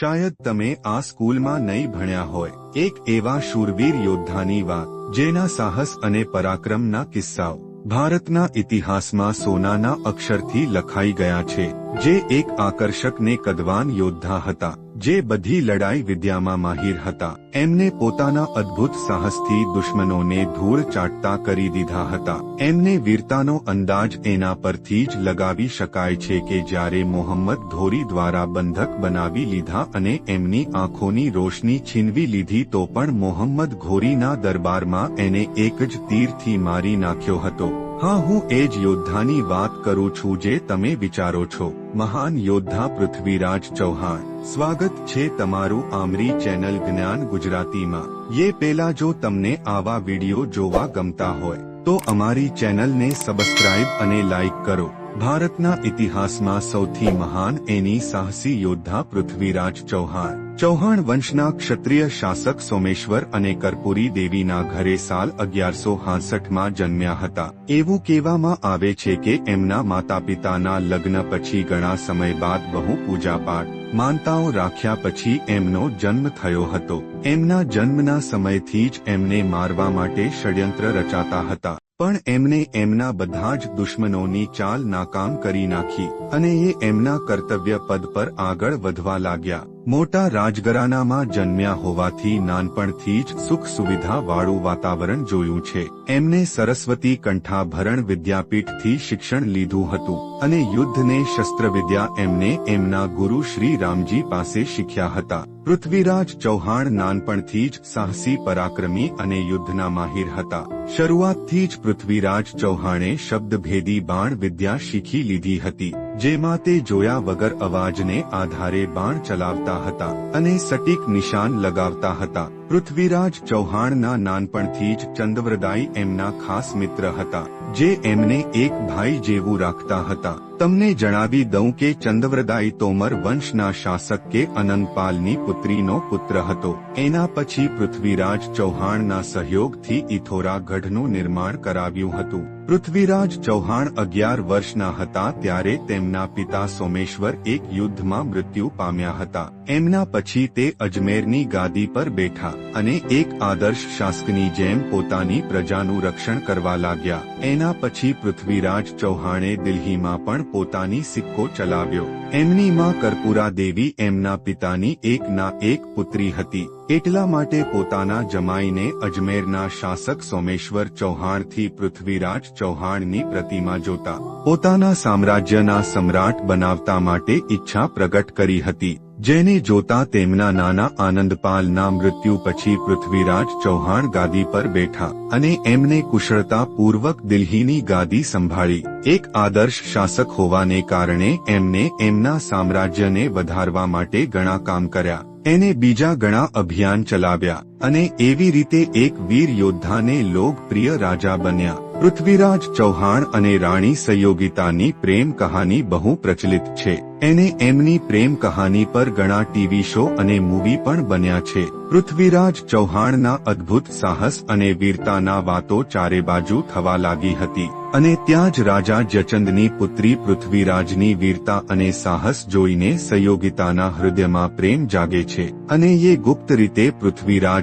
શાયદ તમે આ સ્કૂલમાં નહીં ભણ્યા હોય. એક એવા શૂરવીર યોદ્ધાની વાત, જેના સાહસ અને પરાક્રમના કિસ્સાઓ, ભારતના ઇતિહાસમાં સોનાના અક્ષરથી લખાઈ ગયા છે, જે એક આકર્ષક ને કદવાન યોદ્ધા હતા. જે બધી લડાઈ વિદ્યામાં માહિર હતા, એમને પોતાના અદ્ભુત સાહસથી દુશ્મનોને ધૂળ ચાટતા કરી દીધા હતા. એમને વીરતાનો અંદાજ એના પરથી જ લગાવી શકાય છે કે જ્યારે મોહમ્મદ ધોરી દ્વારા બંધક બનાવી લીધા અને એમની આંખોની રોશની છીનવી લીધી તો પણ મોહમ્મદ ઘોરીના દરબારમાં એને એક જ તીરથી મારી નાખ્યો હતો. હા, હું એ જ યોદ્ધાની વાત કરું છું જે તમે વિચારો છો. મહાન યોદ્ધા પૃથ્વીરાજ ચૌહાણ. સ્વાગત છે તમારું આમરી ચેનલ જ્ઞાન ગુજરાતીમાં. યે પેલા જો તમને આવા વિડિયો જોવા ગમતા હોય, તો અમારી ચેનલને સબસ્ક્રાઇબ અને લાઇક કરો. ભારતના ઇતિહાસમાં સૌથી મહાન એની સાહસી યોદ્ધા પૃથ્વીરાજ ચૌહાણ. ચૌહાણ વંશના ક્ષત્રિય શાસક સોમેશ્વર અને કર્પૂરી દેવીના ઘરે સાલ અગિયારસો હાસઠમાં જન્મ્યા હતા. એવું કહેવામાં આવે છે કે એમના માતા પિતાના લગ્ન પછી ઘણા સમય બાદ બહુ પૂજાપાઠ માનતાઓ રાખ્યા પછી એમનો જન્મ થયો હતો. એમના જન્મના સમયથી જ એમને મારવા માટે ષડયંત્ર રચાતા હતા. પણ એમને એમના બધા જ દુશ્મનોની ચાલ નાકામ કરી નાખી અને એ એમના કર્તવ્ય પદ પર આગળ વધવા લાગ્યા. મોટા રાજઘરાનામાં જન્મ્યા હોવાથી નાનપણથી જ સુખ સુવિધા વાળું વાતાવરણ જોયું છે. એમને સરસ્વતી કંઠાભરણ વિદ્યાપીઠથી શિક્ષણ લીધું હતું. અને યુદ્ધને શસ્ત્રવિદ્યા એમને એમના ગુરુ શ્રી રામજી પાસે શીખ્યા હતા. પૃથ્વીરાજ ચૌહાણ નાનપણથી જ સાહસી, પરાક્રમી અને યુદ્ધના માહિર હતા. શરૂઆતથી જ પૃથ્વીરાજ ચૌહાણે શબ્દભેદી બાણ વિદ્યા શીખી લીધી હતી, જેમાં તે જોયા વગર અવાજને આધારે બાણ ચલાવતા હતા અને સટીક નિશાન લગાવતા હતા. પૃથ્વીરાજ ચૌહાણના નાનપણથી જ ચંદ્રવ્રદાઈ એમના ખાસ મિત્ર હતા. જે એમને એક ભાઈ જેવું રાખતા હતા. તમને જણાવી દઉં કે ચંદ્રવ્રદાઈ તોમર વંશના શાસક કે અનંતપાલની પુત્રીનો પુત્ર હતો. એના પછી પૃથ્વીરાજ ચૌહાણના સહયોગથી ઇથોરા ગઢનું નિર્માણ કરાવ્યું હતું. પૃથ્વીરાજ ચૌહાણ અગિયાર વર્ષના હતા ત્યારે તેમના પિતા સોમેશ્વર એક યુદ્ધમાં મૃત્યુ પામ્યા હતા. એમના પછી તે અજમેરની ગાદી પર બેઠા અને એક આદર્શ શાસકની જેમ પોતાની પ્રજાનું રક્ષણ કરવા લાગ્યા. એના પછી પૃથ્વીરાજ ચૌહાણે દિલ્હીમાં પણ પોતાની સિક્કો ચલાવ્યો. એમની માં કર્પુરા દેવી એમના પિતાની એક ના એક પુત્રી હતી. એટલા માટે પોતાના જમાઈને અજમેરના શાસક સોમેશ્વર ચૌહાણથી પૃથ્વીરાજ ચૌહાણની પ્રતિમા જોતા, પોતાના સામ્રાજ્યના સમ્રાટ બનાવતા માટે ઈચ્છા પ્રગટ કરી હતી, જેને જોતા તેમના નાના આનંદપાલના મૃત્યુ પછી પૃથ્વીરાજ ચૌહાણ ગાદી પર બેઠા અને એમને કુશળતા પૂર્વક દિલ્હીની ગાદી સંભાળી, એક આદર્શ શાસક હોવાને કારણે એમને એમના સામ્રાજ્યને વધારવા માટે ઘણા કામ કર્યા. એને બીજા ઘણા અભિયાન ચલાવ્યા. અને એવી રીતે એક વીર યોદ્ધાને લોકપ્રિય રાજા બન્યા. પૃથ્વીરાજ ચૌહાણ અને રાણી સહયોગિતાની પ્રેમ કહાની બહુ પ્રચલિત છે. એને એમની પ્રેમ કહાની પર ઘણા ટીવી શો અને મૂવી પણ બન્યા છે. પૃથ્વીરાજ ચૌહાણના અદ્ભુત સાહસ અને વીરતાના વાતો ચારે બાજુ થવા લાગી હતી. અને ત્યાં જ રાજા જચંદની પુત્રી પૃથ્વીરાજની વીરતા અને સાહસ જોઈને સહયોગિતાના હૃદયમાં પ્રેમ જાગે છે. અને એ ગુપ્ત રીતે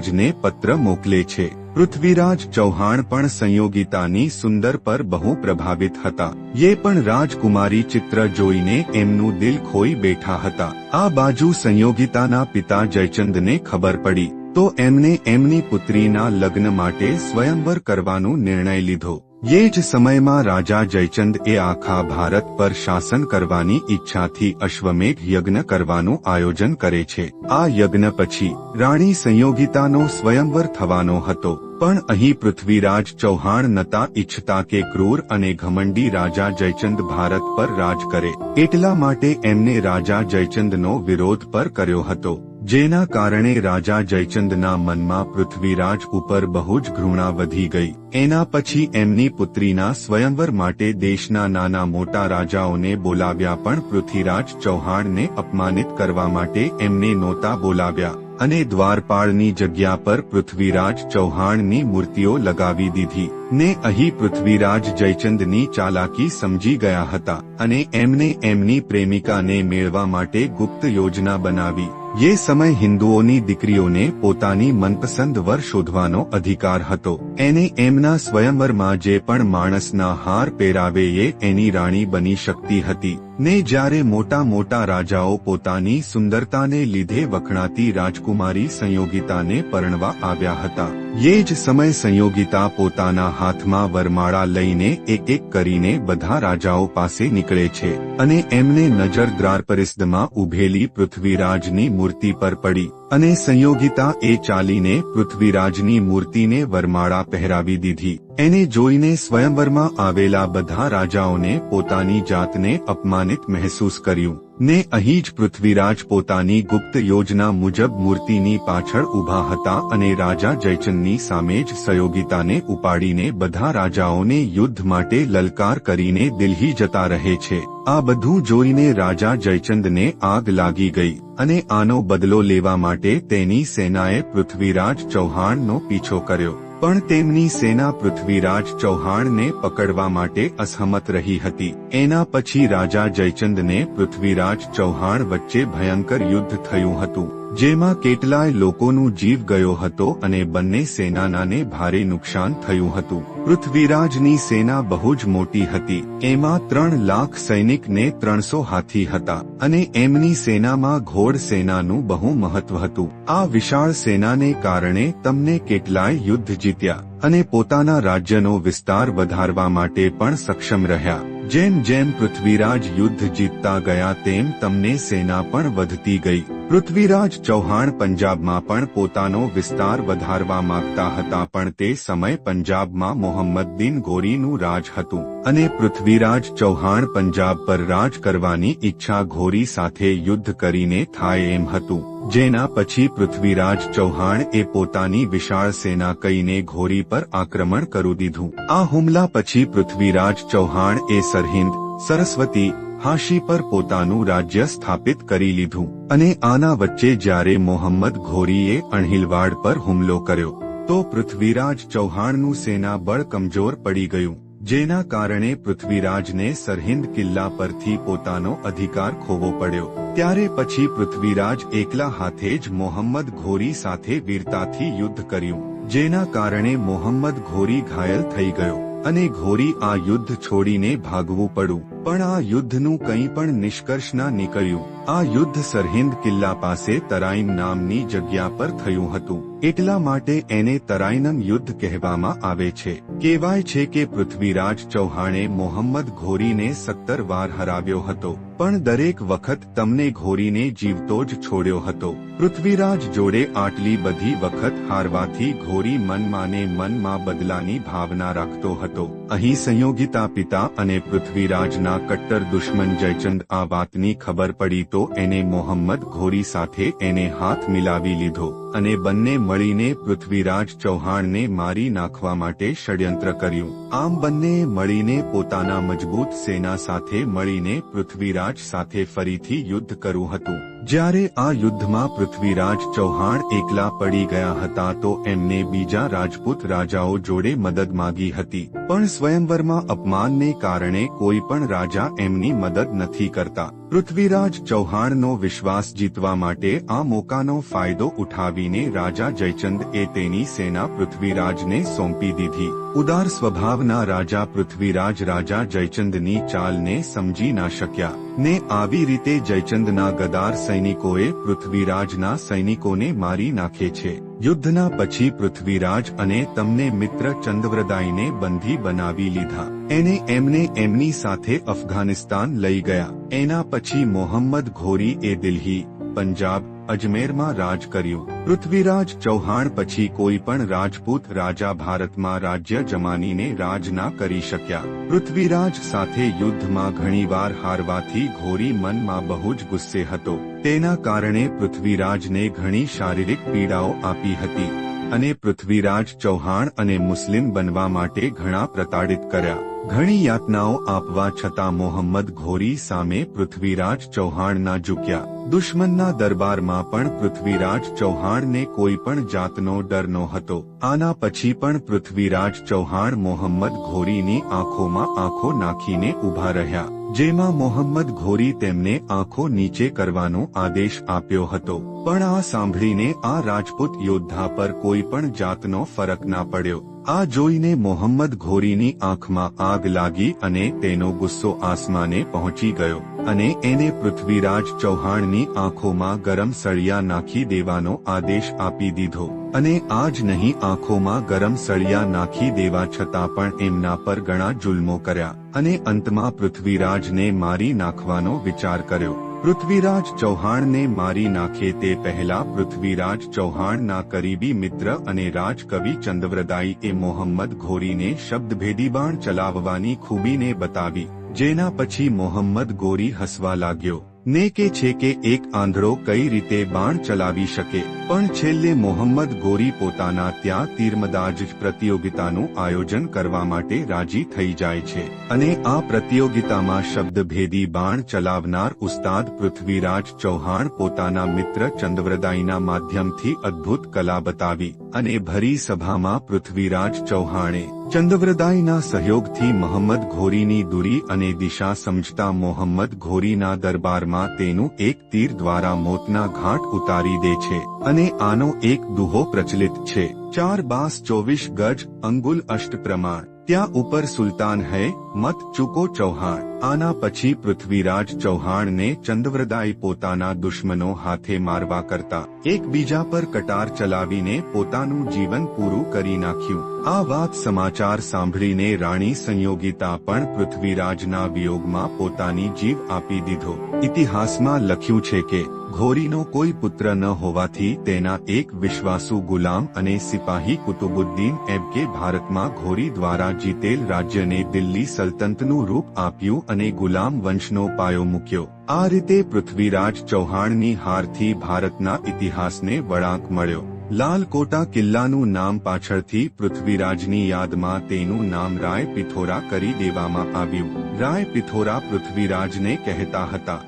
પૃથ્વીરાજને પત્ર મોકલે છે. પૃથ્વીરાજ ચૌહાણ પણ સંયોગિતાની સુંદર પર બહુ પ્રભાવિત હતા. એ પણ રાજકુમારી ચિત્ર જોઈને એમનું દિલ ખોઈ બેઠા હતા. આ બાજુ સંયોગિતાના પિતા જયચંદને ખબર પડી. તો એમને એમની પુત્રીના લગ્ન માટે સ્વયંવર કરવાનો નિર્ણય લીધો. એ જ સમયમાં રાજા જયચંદ એ આખા ભારત પર શાસન કરવાની ઈચ્છાથી અશ્વમેઘ યજ્ઞ કરવાનું આયોજન કરે છે. આ યજ્ઞ પછી રાણી સંયોગિતાનો સ્વયંવર થવાનો હતો. પણ અહીં પૃથ્વીરાજ ચૌહાણ નતા ઈચ્છતા કે ક્રૂર અને ઘમંડી રાજા જયચંદ ભારત પર રાજ કરે. એટલા માટે એમને રાજા જયચંદનો વિરોધ પર કર્યો હતો. જેના કારણે રાજા જયચંદના મનમાં પૃથ્વીરાજ ઉપર બહુ જ ઘૃણા વધી ગઈ. એના પછી એમની પુત્રીના સ્વયંવર માટે દેશના નાના મોટા રાજાઓને બોલાવ્યા પણ પૃથ્વીરાજ ચૌહાણને અપમાનિત કરવા માટે એમને નહોતા બોલાવ્યા. અને દ્વારપાળની જગ્યા પર પૃથ્વીરાજ ચૌહાણની મૂર્તિઓ લગાવી દીધી. ને અહીં પૃથ્વીરાજ જયચંદની ચાલાકી સમજી ગયા હતા અને એમને એમની પ્રેમિકાને મેળવા માટે ગુપ્ત યોજના બનાવી. ये સમય હિન્દુઓની દીકરીઓને પોતાની મનપસંદ વર શોધવાનો અધિકાર હતો. એને એમના સ્વયંવરમાં જે પણ માણસના હાર પહેરાવે એ એની રાણી બની શકતી હતી. ને જ્યારે મોટા મોટા રાજાઓ પોતાની સુંદરતાને લીધે વખણાતી રાજકુમારી સંયોગિતાને પરણવા આવ્યા હતા. એ જ સમય સંયોગિતા પોતાના હાથમાં વરમાળા લઈને એક એક કરીને બધા રાજાઓ પાસે નીકળે છે અને એમને નજર દ્વારપરિસ્દમાં ઉભેલી પૃથ્વીરાજની મૂર્તિ પર પડી અને સંયોગિતા એ ચાલીને પૃથ્વીરાજની મૂર્તિને વરમાળા પહેરાવી દીધી. એને જોઈને સ્વયંવરમાં આવેલા બધા રાજાઓને પોતાની જાતને અપમાનિત મહેસૂસ કર્યું. ને અહીં જ પૃથ્વીરાજ પોતાની ગુપ્ત યોજના મુજબ મૂર્તિની પાછળ ઊભા હતા અને રાજા જયચંદની સામે જ સયોગિતાને ઉપાડીને બધા રાજાઓને યુદ્ધ માટે લલકાર કરીને દિલ્હી જતા રહે છે. આ બધું જોઈને રાજા જયચંદને આગ લાગી ગઈ અને આનો બદલો લેવા માટે તેની સેનાએ પૃથ્વીરાજ ચૌહાણનો પીછો કર્યો. પણ તેમની સેના પૃથ્વીરાજ ચૌહાણને પકડવા માટે અસહમત રહી હતી. એના પછી રાજા જયચંદને પૃથ્વીરાજ ચૌહાણ વચ્ચે ભયંકર યુદ્ધ થયું હતું. જેમાં કેટલાય લોકોનું જીવ ગયો હતો અને બંને સેનાનાને ભારે નુકસાન થયું હતું. પૃથ્વીરાજની સેના બહુ જ મોટી હતી. એમાં ત્રણ લાખ સૈનિકને ત્રણસો હાથી હતા અને એમની સેનામાં ઘોડ સેનાનું બહુ મહત્વ હતું. આ વિશાળ સેનાને કારણે તમને કેટલાય યુદ્ધ જીત્યા અને પોતાના રાજ્યનો વિસ્તાર વધારવા માટે પણ સક્ષમ રહ્યા. જેમ જેમ પૃથ્વીરાજ યુદ્ધ જીતતા ગયા તેમ તમને સેના પણ વધતી ગઈ. પૃથ્વીરાજ ચૌહાણ પંજાબમાં પણ પોતાનો વિસ્તાર વધારવા માંગતા હતા, પણ તે સમય પંજાબમાં મોહમ્મદ ઘોરીનું રાજ હતું અને પૃથ્વીરાજ ચૌહાણ પંજાબ પર રાજ કરવાની ઈચ્છા ઘોરી સાથે યુદ્ધ કરીને થાય એમ હતું. જેના પછી પૃથ્વીરાજ ચૌહાણ એ પોતાની વિશાળ સેના કહીને ઘોરી પર આક્રમણ કરી દીધું. આ હુમલા પછી પૃથ્વીરાજ ચૌહાણ એ સરહિંદ, સરસ્વતી હાશી પર પોતાનું રાજ્ય સ્થાપિત કરી લીધું અને આના વચ્ચે જ્યારે મોહમ્મદ ઘોરીએ અણહિલવાડ પર હુમલો કર્યો, તો પૃથ્વીરાજ ચૌહાણનું સેના બળ કમજોર પડી ગયું, જેના કારણે પૃથ્વીરાજને સરહિંદ કિલ્લા પરથી પોતાનો અધિકાર ખોવો પડ્યો. ત્યારે પછી પૃથ્વીરાજ એકલા હાથે જ મોહમ્મદ ઘોરી સાથે વીરતાથી યુદ્ધ કર્યું, જેના કારણે મોહમ્મદ ઘોરી ઘાયલ થઈ ગયો અને ઘોરી આ યુદ્ધ છોડીને ભાગવું પડ્યું. પણ આ યુદ્ધનું કંઈ પણ નિષ્કર્ષ ના નીકળ્યું. આ યુદ્ધ સરહિંદ કિલ્લા પાસે તરાઈન નામની જગ્યા પર થયું હતું. એટલા માટે એને તરાઈનમ યુદ્ધ કહેવામાં આવે છે. કહેવાય છે કે પૃથ્વીરાજ ચૌહાણે મોહમ્મદ ઘોરીને સત્તર વાર હરાવ્યો હતો. પણ દરેક વખત તમને ઘોરીને જીવતો જ છોડ્યો હતો. પૃથ્વીરાજ જોડે આટલી બધી વખત હારવાથી ઘોરી મનમાંને મનમાં બદલાની ભાવના રાખતો હતો. અહીં સંયોગિતા પિતા અને પૃથ્વીરાજના કટ્ટર દુશ્મન જયચંદ આ વાતની ખબર પડી તો એને મોહમ્મદ ઘોરી સાથે એને હાથ મિલાવી લીધો. અને બંને મળીને પૃથ્વીરાજ ચૌહાણને મારી નાખવા માટે ષડયંત્ર કર્યું. આમ બંને મળીને પોતાના મજબૂત સેના સાથે મળીને પૃથ્વીરાજ સાથે ફરીથી યુદ્ધ કર્યું હતું. જ્યારે આ યુદ્ધમાં પૃથ્વીરાજ ચૌહાણ એકલા પડી ગયા હતા તો એમને બીજા રાજપૂત રાજાઓ જોડે મદદ માગી હતી. પણ સ્વયંવરમાં અપમાનને કારણે કોઈ પણ રાજા એમની મદદ નથી કરતા. પૃથ્વીરાજ ચૌહાણનો વિશ્વાસ જીતવા માટે આ મોકાનો ફાયદો ઉઠાવીને રાજા જયચંદ એ તેની સેના પૃથ્વીરાજને સોંપી દીધી. ઉદાર સ્વભાવના રાજા પૃથ્વીરાજ રાજા જયચંદની ચાલને સમજી ના શક્યા. ને આવી રીતે જયચંદના ગદાર સૈનિકોએ પૃથ્વીરાજના સૈનિકોને મારી નાખે છે. યુદ્ધના પછી પૃથ્વીરાજ અને તમને મિત્ર ચંદ્રવ્રદાયને બંધી બનાવી લીધા. એને એમને એમની સાથે અફઘાનિસ્તાન લઈ ગયા. એના પછી મોહમ્મદ ઘોરી એ દિલ્હી, પંજાબ, અજમેરમાં રાજ કર્યું. પૃથ્વીરાજ ચૌહાણ પછી કોઈ પણ રાજપૂત રાજા ભારતમાં રાજ્ય જમાનીને રાજ ના કરી શક્યા. પૃથ્વીરાજ સાથે યુદ્ધમાં ઘણીવાર હારવાથી ઘોરી મનમાં બહુ જ ગુસ્સે હતો. તેના કારણે પૃથ્વીરાજને ઘણી શારીરિક પીડાઓ આપી હતી. અને પૃથ્વીરાજ ચૌહાણ અને મુસ્લિમ બનવા માટે ઘણા પ્રતાડિત કર્યા. ઘણી યાતનાઓ આપવા છતાં મોહમ્મદ ઘોરી સામે પૃથ્વીરાજ ચૌહાણના ઝૂક્યા. દુશ્મનના દરબારમાં પણ પૃથ્વીરાજ ચૌહાણને કોઈ પણ જાતનો ડર હતો આના પછી પણ પૃથ્વીરાજ ચૌહાણ મોહમ્મદ ઘોરીની આંખોમાં આંખો નાખીને ઊભા રહ્યા. જેમાં મોહમ્મદ ઘોરી તેમને આંખો નીચે કરવાનો આદેશ આપ્યો હતો. પણ આ સાંભળીને આ રાજપૂત યોદ્ધા પર કોઈ પણ જાતનો ફરક ના પડ્યો. આ જોઈને મોહમ્મદ ઘોરીની આંખમાં આગ લાગી અને તેનો ગુસ્સો આસમાને પહોંચી ગયો. અને એને પૃથ્વીરાજ ચૌહાણની આંખોમાં ગરમ સળિયા નાખી દેવાનો આદેશ આપી દીધો. અને આજ નહીં આંખોમાં ગરમ સળિયા નાખી દેવા છતાં પણ એમના પર ઘણા જુલ્મો કર્યા. અને અંતમાં પૃથ્વીરાજને મારી નાખવાનો વિચાર કર્યો. પૃથ્વીરાજ ચૌહાણને મારી નાખે તે પહેલા પૃથ્વીરાજ ચૌહાણના કરીબી મિત્ર અને રાજકવિ ચંદ્રવ્રદાઈ એ મોહમ્મદ ઘોરીને શબ્દભેદી બાણ ચલાવવાની ખૂબીને બતાવી. જેના પછી મોહમ્મદ ગોરી હસવા લાગ્યો. ને કે છે કે એક આંધળો કઈ રીતે બાણ ચલાવી શકે. પણ છેલ્લે મોહમ્મદ ગોરી પોતાના ત્યાં તીરમદાજ પ્રતિયોગિતાનું આયોજન કરવા માટે રાજી થઈ જાય છે. અને આ પ્રતિયોગિતામાં શબ્દભેદી બાણ ચલાવનાર ઉસ્તાદ પૃથ્વીરાજ ચૌહાણ પોતાના મિત્ર ચંદ્રવ્રદાઈના માધ્યમથી અદ્ભુત કલા બતાવી અને ભરી સભામાં પૃથ્વીરાજ ચૌહાણે ચંદ્રવ્રદાઈના સહયોગથી મોહમ્મદ ઘોરીની દૂરી અને દિશા સમજતા મોહમ્મદ ઘોરીના દરબારમાં તેનું એક તીર દ્વારા મોતના ઘાટ ઉતારી દે છે અને આનો એક દુહો પ્રચલિત છે. ચાર બાસ ચોવીસ ગજ અંગુલ અષ્ટ પ્રમાણ. ત્યાં ઉપર સુલતાન હૈ, મત ચૂકો ચૌહાણ. આના પછી પૃથ્વીરાજ ચૌહાણને ચંદ્રવ્રદાઈ પોતાના દુશ્મનો હાથે મારવા કરતા, એકબીજા પર કટાર ચલાવીને પોતાનું જીવન પૂરું કરી નાખ્યું. આ વાત સમાચાર સાંભળીને રાણી સંયોગિતા પણ પૃથ્વીરાજના વિયોગમાં પોતાની જીવ આપી દીધો. ઇતિહાસમાં લખ્યું છે કે ઘોરીનો કોઈ પુત્ર ન હોવાથી તેના એક વિશ્વાસુ ગુલામ અને સિપાહી કુતુબુદ્દીન એબકે ભારતમાં ઘોરી દ્વારા જીતેલ રાજ્યને દિલ્હી સલ્તનતનું રૂપ આપ્યું અને ગુલામ વંશનો પાયો મૂક્યો. આ રીતે પૃથ્વીરાજ ચૌહાણની હારથી ભારતના ઇતિહાસને વળાંક મળ્યો. લાલકોટા કિલ્લાનું નામ પાછળથી પૃથ્વીરાજની યાદમાં તેનું નામ રાય પિથોરા કરી દેવામાં આવ્યું. રાય પિથોરા પૃથ્વીરાજને કહેતા હતા.